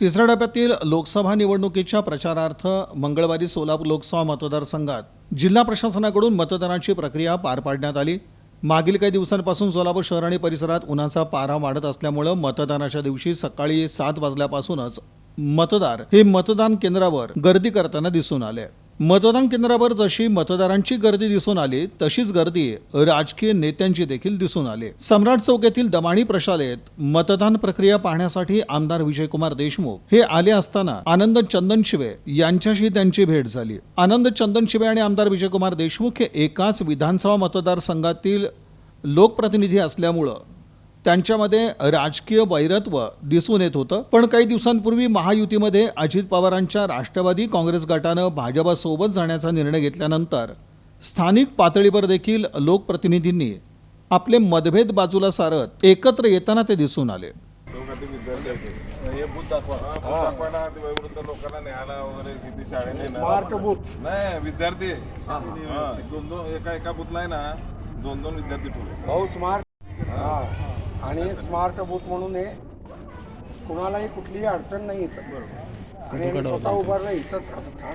तिसऱ्या टप्प्यातील लोकसभा निवडणुकीच्या प्रचारार्थ मंगळवारी सोलापूर लोकसभा मतदारसंघात जिल्हा प्रशासनाकडून मतदानाची प्रक्रिया पार पाडण्यात आली. मागील काही दिवसांपासून सोलापूर शहर आणि परिसरात उन्हाचा पारा वाढत असल्यामुळं मतदानाच्या दिवशी सकाळी सात वाजल्यापासूनच मतदार हे मतदान केंद्रावर गर्दी करताना दिसून आले. मतदान केंद्रावर जशी मतदारांची गर्दी दिसून आली तशीच गर्दी राजकीय नेत्यांची देखील दिसून आली. सम्राट चौक येथील दमाणी प्रशालेत मतदान प्रक्रिया पाहण्यासाठी आमदार विजयकुमार देशमुख हे आले असताना आनंद चंदनशिवे यांच्याशी त्यांची भेट झाली. आनंद चंदनशिवे आणि आमदार विजयकुमार देशमुख हे एकाच विधानसभा मतदारसंघातील लोकप्रतिनिधी असल्यामुळं त्यांच्यामध्ये राजकीय वैरत्व दिसून येत होतं. पण काही दिवसांपूर्वी महायुतीमध्ये अजित पवारांच्या राष्ट्रवादी काँग्रेस गटानं भाजपासोबत जाण्याचा निर्णय घेतल्यानंतर स्थानिक पातळीवर देखील लोकप्रतिनिधींनी आपले मतभेद बाजूला सारत एकत्र येताना ते दिसून आले. विद्यार्थी दोन दोन एका एका बुथला आहे ना दोन दोन विद्यार्थी ठेवले. भाऊ स्मार्ट हा. आणि स्मार्ट बूथ म्हणून हे कुणालाही कुठलीही अडचण नाही येत आणि स्वतः उभारलं इथंच असं ठाण